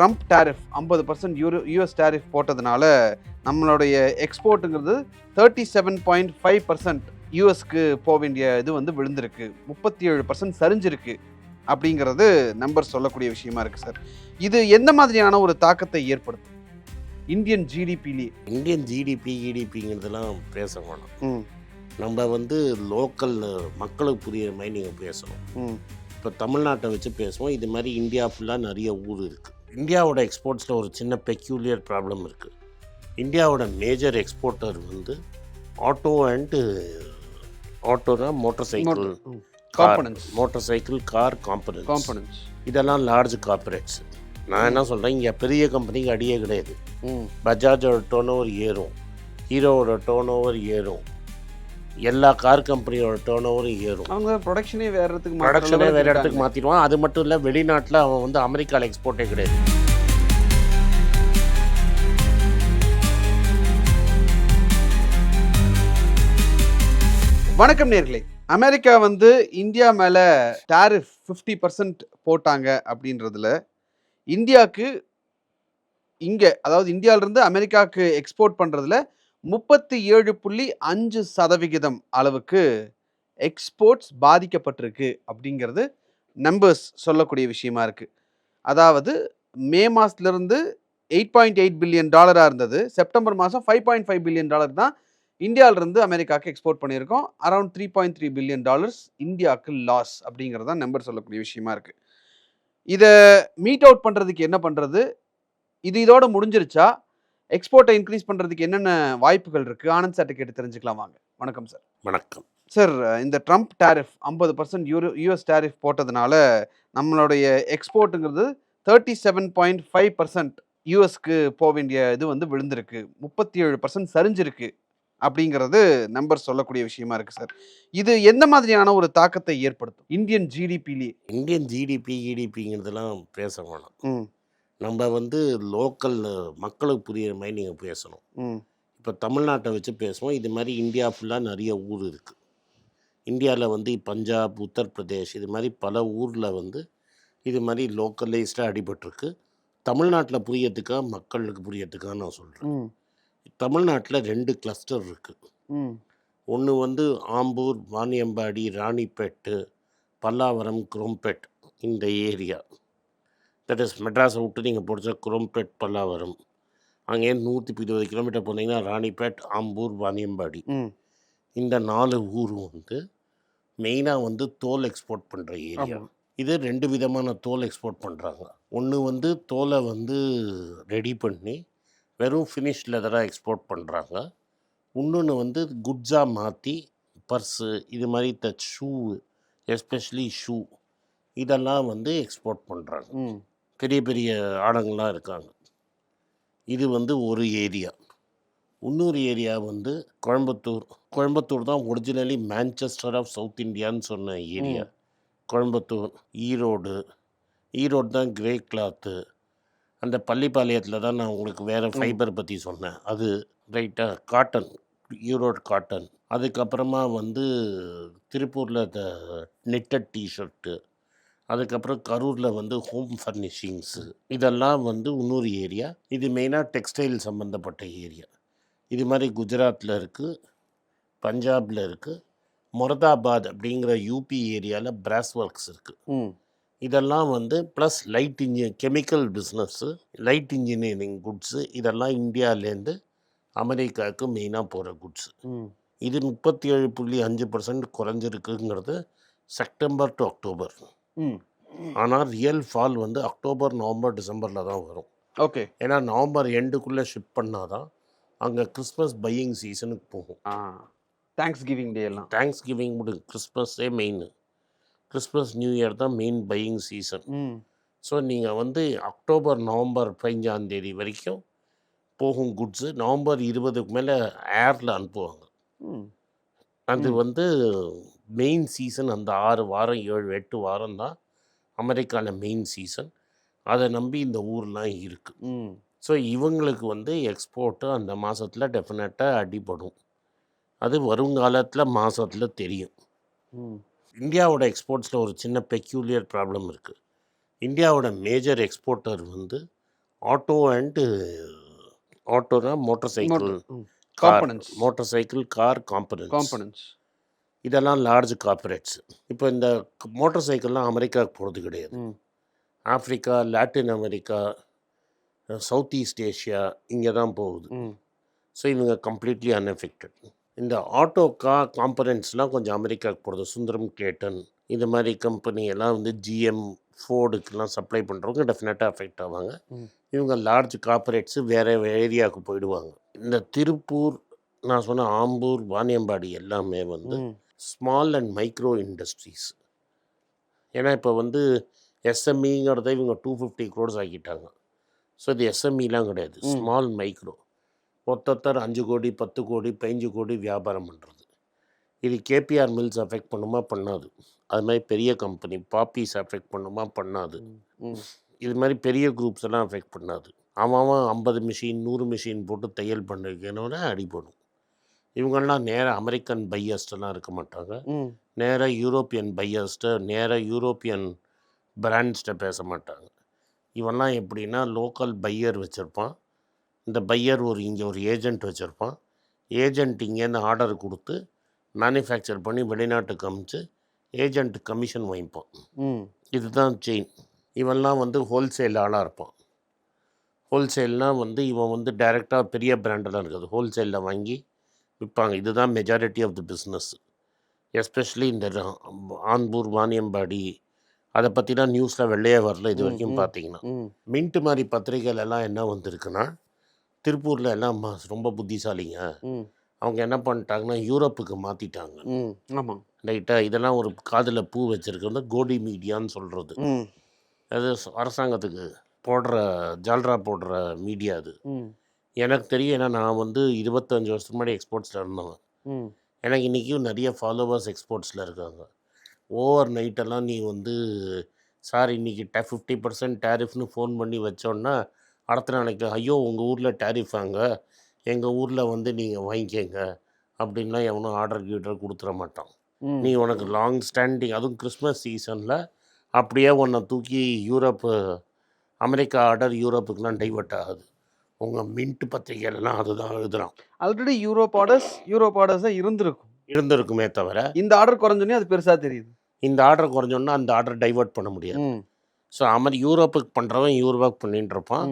Trump tariff ஐம்பது percent euro US tariff போட்டதுனால நம்மளுடைய எக்ஸ்போர்ட்டுங்கிறது thirty seven point five percent யூஎஸ்க்கு போக வேண்டிய இது வந்து விழுந்திருக்கு. முப்பத்தி ஏழு பர்சன்ட் சரிஞ்சிருக்கு அப்படிங்கிறது நம்பர் சொல்லக்கூடிய விஷயமா இருக்கு சார். இது எந்த மாதிரியான ஒரு தாக்கத்தை ஏற்படுத்தும்? இந்தியன் ஜிடிபிலேயே இந்தியன் ஜிடிபி இடிபிங்கிறதெல்லாம் பேச வேணாம். ம். நம்ம வந்து லோக்கல் மக்களுக்கு புரியுற மாதிரி நீங்கள் பேசணும். ம். இப்போ தமிழ்நாட்டை வச்சு பேசுவோம். இது மாதிரி இந்தியா ஃபுல்லாக நிறைய ஊர் இருக்குது இந்தியாவோட எக்ஸ்போர்ட்ஸில் ஒரு சின்ன பெக்யூலியர் ப்ராப்ளம் இருக்குது இந்தியாவோட மேஜர் எக்ஸ்போர்ட்டர் வந்து auto and ஆட்டோனா motorcycle components motorcycle car components components இதெல்லாம் லார்ஜ் கார்பரேட்ஸ் நான் என்ன சொல்கிறேன் இங்கே பெரிய கம்பெனிக்கு அடியே கிடையாது. ம். பஜாஜோட டோன் ஓவர் ஏறும். ஹீரோவோட டோன் ஓவர் ஏறும். எல்லா கார் கம்பெனியோட டோன் ஓவரும் ஏறும். அவங்க ப்ரொடக்ஷனே வேற இடத்துக்கு ப்ரொடக்ஷனே வேறு இடத்துக்கு. மாற்றிடுவான் அது மட்டும் இல்லை வெளிநாட்டில் அவன் வந்து அமெரிக்காவில் எக்ஸ்போர்ட்டே கிடையாது. வணக்கம் நேர்களே. அமெரிக்கா வந்து இந்தியா மேல டாரிஃப் ஃபிஃப்டி பர்சன்ட் போட்டாங்க அப்படின்றதுல இந்தியாவுக்கு இங்க அதாவது இந்தியாவிலிருந்து அமெரிக்காவுக்கு எக்ஸ்போர்ட் பண்றதுல முப்பத்தி ஏழு புள்ளி அஞ்சு சதவிகிதம் அளவுக்கு எக்ஸ்போர்ட்ஸ் பாதிக்கப்பட்டிருக்கு அப்படிங்கிறது நம்பர்ஸ் சொல்லக்கூடிய விஷயமா இருக்கு. அதாவது மே மாசத்துலேருந்து எயிட் பாயிண்ட் எயிட் பில்லியன் டாலராக இருந்தது. செப்டம்பர் மாதம் five point five billion dollar தான் இந்தியால இருந்து அமெரிக்காவுக்கு எக்ஸ்போர்ட் பண்ணியிருக்கோம். Around three point three billion dollars இந்தியாவுக்கு லாஸ் அப்படிங்கிறது தான் நம்பர் சொல்லக்கூடிய விஷயமா இருக்கு. இதை மீட் அவுட் பண்ணுறதுக்கு என்ன பண்ணுறது இது இதோட முடிஞ்சிருச்சா? எக்ஸ்போர்ட்டை இன்க்ரீஸ் பண்ணுறதுக்கு என்னென்ன வாய்ப்புகள் இருக்குது ஆனந்த் சார்ட்ட கேட்டு தெரிஞ்சுக்கலாம் வாங்க. வணக்கம் சார் வணக்கம். சார் இந்த ட்ரம்ப் டேரிஃப் ஐம்பது பர்சன்ட் யூரோ யூஎஸ் டேரிஃப் போட்டதுனால நம்மளுடைய எக்ஸ்போர்ட்டுங்கிறது thirty seven point five percent யூஎஸ்க்கு போக வேண்டிய இது வந்து விழுந்திருக்கு. முப்பத்தி ஏழு பர்சன்ட் சரிஞ்சிருக்கு. அப்படிங்கிறது நம்பர் சொல்லக்கூடிய விஷயமா இருக்கு சார். இது எந்த மாதிரியான ஒரு தாக்கத்தை ஏற்படுத்தும்? இந்தியன் ஜிடிபிலேயே இந்தியன் ஜிடிபி இடிபிங்கிறதெல்லாம் பேச வேணாம். நம்ம வந்து லோக்கல் மக்களுக்கு புரியுற மாதிரி நீங்கள் பேசணும். இப்போ தமிழ்நாட்டை வச்சு பேசுவோம். இது மாதிரி இந்தியா ஃபுல்லாக நிறைய ஊர் இருக்குது இந்தியாவில் வந்து பஞ்சாப் உத்தரப்பிரதேஷ் இது மாதிரி பல ஊரில் வந்து இது மாதிரி லோக்கலைஸ்டாக அடிபட்டிருக்கு. தமிழ்நாட்டில் புரியறதுக்கா மக்களுக்கு புரியறதுக்கா நான் சொல்கிறேன் தமிழ்நாட்டில் ரெண்டு கிளஸ்டர் இருக்குது ஒன்று வந்து ஆம்பூர் வாணியம்பாடி ராணிப்பேட்டு பல்லாவரம் குரோம்பேட் இந்த ஏரியா. தட் இஸ் மெட்ராஸை விட்டு நீங்கள் பிடிச்ச குரோம்பேட் பல்லாவரம். அங்கேருந்து நூற்றி இருபது கிலோமீட்டர் போனீங்கன்னா ராணிப்பேட் ஆம்பூர் வாணியம்பாடி இந்த நாலு ஊரும் வந்து மெயினாக வந்து தோல் எக்ஸ்போர்ட் பண்ணுற ஏரியா. இது ரெண்டு விதமான தோல் எக்ஸ்போர்ட் பண்ணுறாங்க ஒன்று வந்து தோலை வந்து ரெடி பண்ணி வெறும் ஃபினிஷ் லெதராக எக்ஸ்போர்ட் பண்ணுறாங்க இன்னொன்று வந்து குட்ஸாக மாற்றி பர்ஸு இது மாதிரி த ஷூ எஸ்பெஷலி ஷூ இதெல்லாம் வந்து எக்ஸ்போர்ட் பண்ணுறாங்க பெரிய பெரிய ஆடங்கள்லாம் இருக்காங்க. இது வந்து ஒரு ஏரியா இன்னொரு ஏரியா வந்து கோயம்புத்தூர். கோயம்புத்தூர் தான் ஒரிஜினலி மேன்செஸ்டர் ஆஃப் சவுத் இந்தியான்னு சொன்ன ஏரியா கோயம்புத்தூர் ஈரோடு. ஈரோடு தான் கிரே கிளாத்து அந்த பள்ளிப்பாளையத்தில் தான் நான் உங்களுக்கு வேறு ஃபைபர் பற்றி சொன்னேன். அது ரைட்டாக காட்டன் ஈரோடு காட்டன் அதுக்கப்புறமா வந்து திருப்பூரில் த நெட்டட் டிஷர்ட்டு அதுக்கப்புறம் கரூரில் வந்து ஹோம் ஃபர்னிஷிங்ஸு இதெல்லாம் வந்து இன்னொரு ஏரியா இது மெயினாக டெக்ஸ்டைல் சம்மந்தப்பட்ட ஏரியா இது மாதிரி குஜராத்தில் இருக்குது பஞ்சாபில் இருக்குது மொரதாபாத் அப்படிங்கிற யூபி ஏரியாவில் பிராஸ் ஒர்க்ஸ் இருக்குது இதெல்லாம் வந்து plus light engine chemical business light engineering goods இதெல்லாம் இந்தியாவிலேருந்து அமெரிக்காவுக்கு மெயினாக போகிற குட்ஸு இது முப்பத்தி ஏழு புள்ளி அஞ்சு பர்சன்ட் குறைஞ்சிருக்குங்கிறது செப்டம்பர் டு அக்டோபர் ம். ஆனால் ரியல் ஃபால் வந்து அக்டோபர் நவம்பர் டிசம்பரில் தான் வரும். ஓகே ஏன்னா நவம்பர் எண்டுக்குள்ளே ஷிப் பண்ணால் தான் அங்கே கிறிஸ்மஸ் பையிங் சீசனுக்கு போகும். ஆ. தேங்க்ஸ் கிவிங் டே எல்லாம். தேங்க்ஸ் கிவிங் முடியும் கிறிஸ்மஸே மெயின் கிறிஸ்மஸ் நியூ இயர் தான் மெயின் பையிங் சீசன் ஸோ நீங்கள் வந்து அக்டோபர் நவம்பர் பதினஞ்சாம் தேதி வரைக்கும் போகும் குட்ஸு நவம்பர் இருபதுக்கு மேலே ஏரில் அனுப்புவாங்க. அது. வந்து மெயின் சீசன் அந்த ஆறு வாரம் ஏழு எட்டு வாரம் தான் அமெரிக்காவில் மெயின் சீசன் அதை நம்பி இந்த ஊர்லாம் இருக்குது ஸோ இவங்களுக்கு வந்து எக்ஸ்போர்ட்டு அந்த மாதத்தில் டெஃபினட்டாக அடிபடும். அது வருங்காலத்தில் மாதத்தில் தெரியும். இந்தியாவோட எக்ஸ்போர்ட்ஸில் ஒரு சின்ன பெக்யூலியர் ப்ராப்ளம் இருக்குது இந்தியாவோட மேஜர் எக்ஸ்போர்ட்டர் வந்து auto and ஆட்டோனா motorcycle components motorcycle car components components இதெல்லாம் லார்ஜ் கார்ப்பரேட்ஸ் இப்போ இந்த மோட்டார் சைக்கிள்லாம் அமெரிக்காவுக்கு போகிறது கிடையாது. ம். Africa Latin America South East Asia இங்கே தான் போகுது. ஸோ இவங்க கம்ப்ளீட்லி அன்எஃபெக்டட் இந்த ஆட்டோ கா காம்பனன்ட்ஸ்லாம் கொஞ்சம் அமெரிக்காவுக்கு போகிறது சுந்தரம் கிளேட்டன் இந்த மாதிரி கம்பெனி எல்லாம் வந்து ஜிஎம் ஃபோர்டுக்கெல்லாம் சப்ளை பண்ணுறவங்க டெஃபினட்டாக அஃபெக்ட் ஆவாங்க. இவங்க லார்ஜ் கார்ப்பரேட்ஸு வேறு ஏரியாவுக்கு போயிடுவாங்க. இந்த திருப்பூர் நான் சொன்ன ஆம்பூர் வாணியம்பாடி எல்லாமே வந்து ஸ்மால் அண்ட் மைக்ரோ இண்டஸ்ட்ரீஸ் ஏன்னா இப்போ வந்து எஸ்எம்இங்கிறத இவங்க டூ ஃபிஃப்டி க்ரோர்ஸ் ஆக்கிட்டாங்க. ஸோ இது எஸ்எம்இலாம் கிடையாது. ஸ்மால் மைக்ரோ ஒருத்தர் அஞ்சு கோடி பத்து கோடி பதினஞ்சு கோடி வியாபாரம் பண்ணுறது இது கேபிஆர் மில்ஸ் அஃபெக்ட் பண்ணுமா? பண்ணாது. அது மாதிரி பெரிய கம்பெனி பாப்பீஸ் அஃபெக்ட் பண்ணுமா? பண்ணாது. இது மாதிரி பெரிய குரூப்ஸ் எல்லாம் அஃபெக்ட் பண்ணாது. அவன் அவன் ஐம்பது மிஷின் நூறு மிஷின் போட்டு தையல் பண்ணிருக்கேனோட அடிபடும் இவங்கெல்லாம் நேராக அமெரிக்கன் பையர்ஸ்டெல்லாம் இருக்க மாட்டாங்க. நேராக யூரோப்பியன் பையர்ஸ்ட்ட நேராக யூரோப்பியன் பிராண்ட்ஸ்கிட்ட பேச மாட்டாங்க. இவன்லாம் எப்படின்னா லோக்கல் பையர் வச்சுருப்பான். இந்த பையர் ஒரு இங்கே ஒரு ஏஜென்ட் வச்சுருப்பான். ஏஜென்ட் இங்கேருந்து ஆர்டர் கொடுத்து மேனுஃபேக்சர் பண்ணி வெளிநாட்டுக்கு அமிச்சு ஏஜென்ட் கமிஷன் வாங்கிப்பான். இதுதான் செயின் இவன்லாம் வந்து ஹோல்சேல் ஆளாக இருப்பான். ஹோல்சேல்னால் வந்து இவன் வந்து டைரெக்டாக பெரிய பிராண்டெல்லாம் இருக்காது. ஹோல்சேலில் வாங்கி விற்பாங்க. இதுதான் majority of the business especially இந்த ஆன்பூர் வாணியம்பாடி அதை பற்றிலாம் நியூஸில் வெள்ளையே வரல இது வரைக்கும். பார்த்தீங்கன்னா. ம். மின்ட் மாதிரி பத்திரிகைகள் எல்லாம் என்ன வந்திருக்குன்னா திருப்பூரில் எல்லாம் ரொம்ப புத்திசாலிங்க. அவங்க என்ன பண்ணிட்டாங்கன்னா யூரோப்புக்கு மாற்றிட்டாங்க ம். ஆமாம் ரைட்டாக இதெல்லாம் ஒரு காதில் பூ வச்சுருக்கிறது கோடி மீடியான்னு சொல்கிறது அது அரசாங்கத்துக்கு போடுற ஜால்ரா போடுற மீடியா அது. எனக்கு தெரியும். ஏன்னா நான் வந்து இருபத்தஞ்சு வருஷத்துக்கு முன்னாடி எக்ஸ்போர்ட்ஸில் இருந்தவன். எனக்கு இன்றைக்கும் நிறைய ஃபாலோவர்ஸ் எக்ஸ்போர்ட்ஸில் இருக்காங்க. ஓவர் நைட்டெல்லாம் நீ வந்து சார் இன்றைக்கி ட ஃபிஃப்டி பர்சன்ட் டேரிஃப்னு ஃபோன் பண்ணி வச்சோன்னா அடுத்த நாளைக்கு ஐயோ உங்கள் ஊரில் டேரிஃபாங்க எங்கள் ஊரில் வந்து நீங்கள் வாங்கிக்கங்க அப்படின்லாம் எவனும் ஆர்டர் கீட்டர் கொடுத்துட மாட்டான். நீ உனக்கு லாங் ஸ்டாண்டிங் அதுவும் கிறிஸ்மஸ் சீசனில் அப்படியே உன்னை தூக்கி யூரோப்பு அமெரிக்கா ஆர்டர் யூரோப்புக்கெலாம் டைவர்ட் ஆகுது. உங்கள் மின்ட் பத்திரிகையிலலாம் அதுதான் எழுதுறான். Already Europe orders Europe orders தான் இருந்திருக்கும். இருந்திருக்குமே தவிர இந்த ஆர்டர் குறைஞ்சோன்னே அது பெருசா தெரியுது. இந்த ஆர்டர் குறைஞ்சோன்னா அந்த ஆர்டர் டைவர்ட் பண்ண முடியாது. ஸோ அமெரி யூரோப்புக்கு பண்ணுறவன் யூரோப்பாக்கு பண்ணிட்டு இருப்பான்.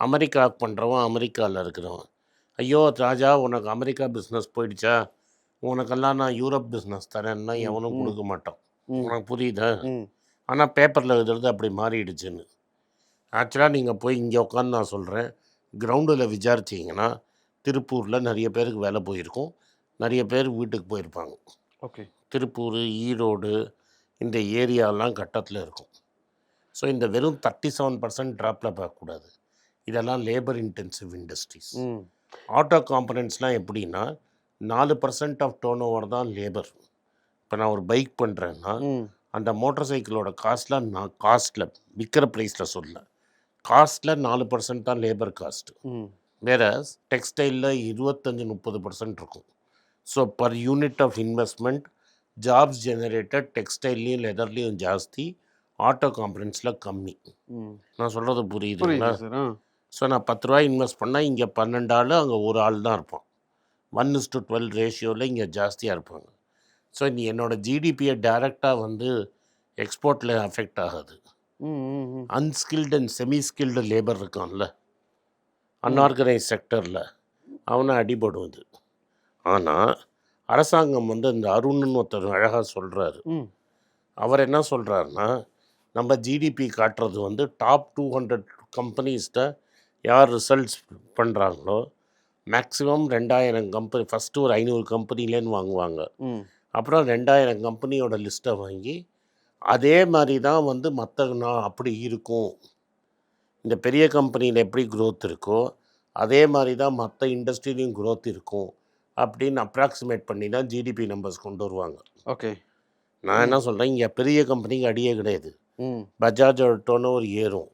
அமெரிக்காவுக்கு பண்ணுறவன் அமெரிக்காவில் இருக்கிறவன். ஐயோ ராஜா உனக்கு அமெரிக்கா பிஸ்னஸ் போயிடுச்சா? உனக்கெல்லாம் நான் யூரோப் பிஸ்னஸ் தரேன்னா எவனும். கொடுக்க மாட்டான். உனக்கு புரியுதா? ஆனால் பேப்பரில் எழுதுறது அப்படி மாறிடுச்சுன்னு. ஆக்சுவலாக நீங்கள் போய் இங்கே உட்காந்து நான் சொல்கிறேன் கிரவுண்டில் விசாரிச்சிங்கன்னா திருப்பூரில் நிறைய பேருக்கு வேலை போயிருக்கும். நிறைய பேர் வீட்டுக்கு போயிருப்பாங்க. ஓகே. திருப்பூர் ஈரோடு இந்த ஏரியாலாம் கட்டத்தில் இருக்கும். ஸோ இந்த வெறும் தேர்ட்டி செவன் பர்சன்ட் ட்ராப்பில் பார்க்கக்கூடாது. இதெல்லாம் லேபர் இன்டென்சிவ் இண்டஸ்ட்ரீஸ் ஆட்டோ காம்பனன்ட்ஸ்லாம் எப்படின்னா நாலு பர்சன்ட் ஆஃப் டோன் ஓவர் தான் லேபர் இப்போ நான் ஒரு பைக் பண்ணுறேன்னா அந்த மோட்டார் சைக்கிளோட காஸ்ட்டில் நான் காஸ்ட்டில் விற்கிற ப்ரைஸில் சொல்ல காஸ்ட்டில் நாலு பர்சன்ட் தான் லேபர் காஸ்ட் வேற டெக்ஸ்டைலில் இருபத்தஞ்சி முப்பது பர்சன்ட் இருக்கும். So per unit of investment jobs generated டெக்ஸ்டைல்லையும் லெதர்லேயும் ஜாஸ்தி. ஆட்டோ காம்பனன்ஸில் கம்மி. நான் சொல்கிறது புரியுதுங்களா? ஸோ நான் பத்து ரூபாய் இன்வெஸ்ட் பண்ணால் இங்கே பன்னெண்டு ஆள் அங்கே ஒரு ஆள் தான் இருப்பான். ஒன் இஸ் டு டுவெல் ரேஷியோவில் இங்கே ஜாஸ்தியாக இருப்பாங்க. ஸோ நீ என்னோடய ஜிடிபியை டைரெக்டாக வந்து எக்ஸ்போர்ட்டில் அஃபெக்ட் ஆகாது. Unskilled and semi skilled labour இருக்கான்ல? அன்ஆர்கனைஸ் செக்டரில் அவனை அடிபடும் இது. ஆனால் அரசாங்கம் வந்து இந்த அருண்னு ஒருத்தர் அழகாக சொல்கிறாரு அவர் என்ன சொல்கிறாருன்னா நம்ம ஜிடிபி காட்டுறது வந்து டாப் டூ ஹண்ட்ரட் கம்பெனிஸ்ட்ட யார் ரிசல்ட்ஸ் பண்ணுறாங்களோ மேக்ஸிமம் ரெண்டாயிரம் கம்பெனி ஃபஸ்ட்டு ஒரு ஐநூறு கம்பெனிலேன்னு வாங்குவாங்க. அப்புறம் ரெண்டாயிரம் கம்பெனியோட லிஸ்ட்டை வாங்கி அதே மாதிரி தான் வந்து மற்ற நான் அப்படி இருக்கும். இந்த பெரிய கம்பெனியில் எப்படி growth இருக்கோ அதே மாதிரி தான் மற்ற இண்டஸ்ட்ரியிலையும் growth இருக்கும் அப்படின்னு அப்ராக்சிமேட் பண்ணி தான் ஜிடிபி நம்பர்ஸ் கொண்டு வருவாங்க. ஓகே. நான் என்ன சொல்கிறேன் இங்கே பெரிய கம்பெனிக்கு அடியே கிடையாது. பஜாஜோட டேர்ன் ஓவர் ஏறும்.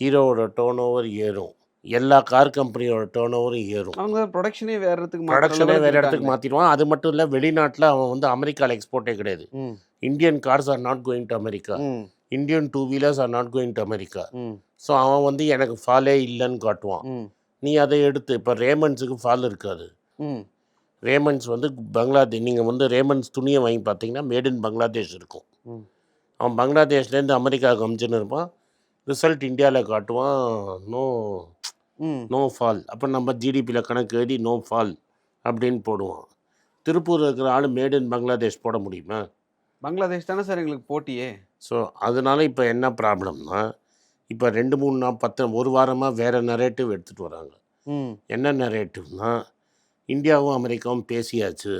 ஹீரோவோட டேர்ன் ஓவர் ஏறும். எல்லா கார் கம்பெனியோட டேர்ன் ஓவரும் ஏறும். அவங்க ப்ரொடக்ஷனே வேற இடத்துக்கு ப்ரொடக்ஷனே வேறு இடத்துக்கு. மாற்றிடுவான் அது மட்டும் இல்லை வெளிநாட்டில் அவன் வந்து அமெரிக்காவில் எக்ஸ்போர்ட்டே கிடையாது. Indian cars are not going to America Indian two wheelers are not going to America so அவன் வந்து எனக்கு ஃபாலே இல்லைன்னு காட்டுவான். நீ அதை எடுத்து இப்போ ரேமண்ட்ஸுக்கு ஃபால் இருக்காது. ம். ரேமண்ட்ஸ் வந்து பங்களாதேஷ் நீங்கள் வந்து ரேமண்ட்ஸ் துணியை வாங்கி பார்த்தீங்கன்னா மேட் இன் பங்களாதேஷ் இருக்கும். ம். அவன் பங்களாதேஷ்லேருந்து அமெரிக்காவுக்கு அமிச்சுன்னு இருப்பான். ரிசல்ட் இந்தியாவில் காட்டுவான். No no fall. அப்போ நம்ம ஜிடிபியில் கணக்கு எழுதி நோ ஃபால் அப்படின்னு போடுவோம் திருப்பூர் இருக்கிற ஆள் மேட் இன் பங்களாதேஷ் போட முடியுமா? பங்களாதேஷ் தானே சார் எங்களுக்கு போட்டியே. ஸோ அதனால இப்போ என்ன ப்ராப்ளம்னா இப்போ ரெண்டு மூணு நாள் பத்து ஒரு வாரமாக வேறு நரேட்டிவ் எடுத்துகிட்டு வராங்க. என்ன நரேட்டிவ்னா இந்தியாவும் அமெரிக்காவும் பேசியாச்சு.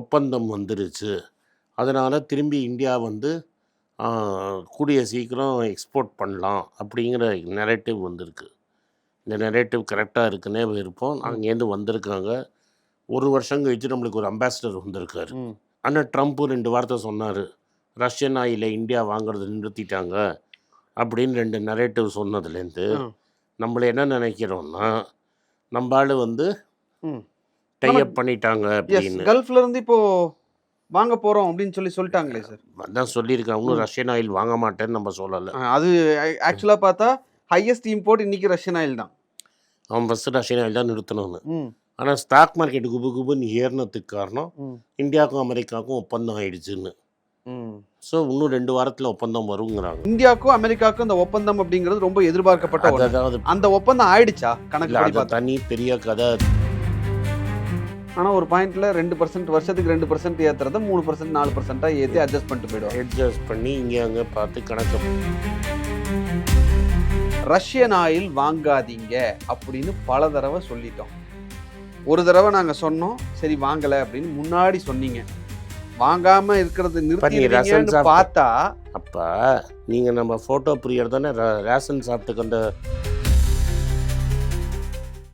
ஒப்பந்தம் வந்துருச்சு. அதனால் திரும்பி இந்தியா வந்து கூடிய சீக்கிரம் எக்ஸ்போர்ட் பண்ணலாம் அப்படிங்கிற நெரேட்டிவ் வந்திருக்கு. இந்த நெரேட்டிவ் கரெக்டாக இருக்குன்னே இருப்போம். அங்கேருந்து வந்திருக்காங்க. ஒரு வருஷம் கழிச்சு நம்மளுக்கு ஒரு அம்பாசிடர் வந்திருக்காரு. ஆனால் ட்ரம்ப்பு ரெண்டு வார்த்தை சொன்னார். ரஷ்யன் ஆயிலை இந்தியா வாங்குறத நிறுத்திட்டாங்க அப்படின்னு ரெண்டு நரேட்டிவ் சொன்னதுலேருந்து. நம்மள என்ன நினைக்கிறோம்னா நம்ம ஆளு வந்து டைப் பண்ணிட்டாங்க அப்படின்னு. கல்ஃப்ல இருந்து இப்போ வாங்க போறோம் அப்படின்னு சொல்லி சொல்லிட்டாங்களே சார் அதான் சொல்லியிருக்காங்க இன்னும் ரஷ்யன் ஆயில் வாங்க மாட்டேன்னு நம்ம சொல்லலை. அது ஆக்சுவலா பார்த்தா ஹையஸ்ட் இம்போர்ட் இன்னைக்கு ரஷ்யன் ஆயில் தான். அவன் ஃபஸ்ட்டு ரஷ்யன் ஆயில் தான் நிறுத்தணும்னு. ஆனால் ஸ்டாக் மார்க்கெட் குபு குபுன்னு ஏறினதுக்கு காரணம் இந்தியாவுக்கும் அமெரிக்காவுக்கும் ஒப்பந்தம் ஆயிடுச்சுன்னு. ஸோ இன்னும் ரெண்டு வாரத்தில் ஒப்பந்தம் வருங்கிறாங்க. இந்தியாவுக்கும் அமெரிக்காவுக்கும் இந்த ஒப்பந்தம் அப்படிங்கிறது ரொம்ப எதிர்பார்க்கப்பட்ட அந்த ஒப்பந்தம் ஆயிடுச்சா? கணக்கு தனி பெரிய கதை. ஆனா ஒரு பாயிண்ட்ல ரெண்டு பர்சன்ட் வருஷத்துக்கு ரெண்டு பர்சன்ட் ஏத்துறத மூணு பர்சன்ட் நாலு பர்சன்டா ஏத்தி அட்ஜஸ்ட் பண்ணிட்டு போயிடுவாங்க. அட்ஜஸ்ட் பண்ணி இங்கே அங்கே பார்த்து கணக்கு. ரஷ்யன் ஆயில் வாங்காதீங்க அப்படின்னு பல தடவை சொல்லிட்டோம். ஒரு தடவை நாங்க சொன்னோம் சரி வாங்கல அப்படின்னு முன்னாடி சொன்னீங்க. வாங்காம இருக்கிறது சாப்பிட்டு- பார்த்தா அப்போ நீங்கள் நம்ம ஃபோட்டோ பிரியர் தானே? ரேஷன் சாப்பிட்டுக்கு அந்த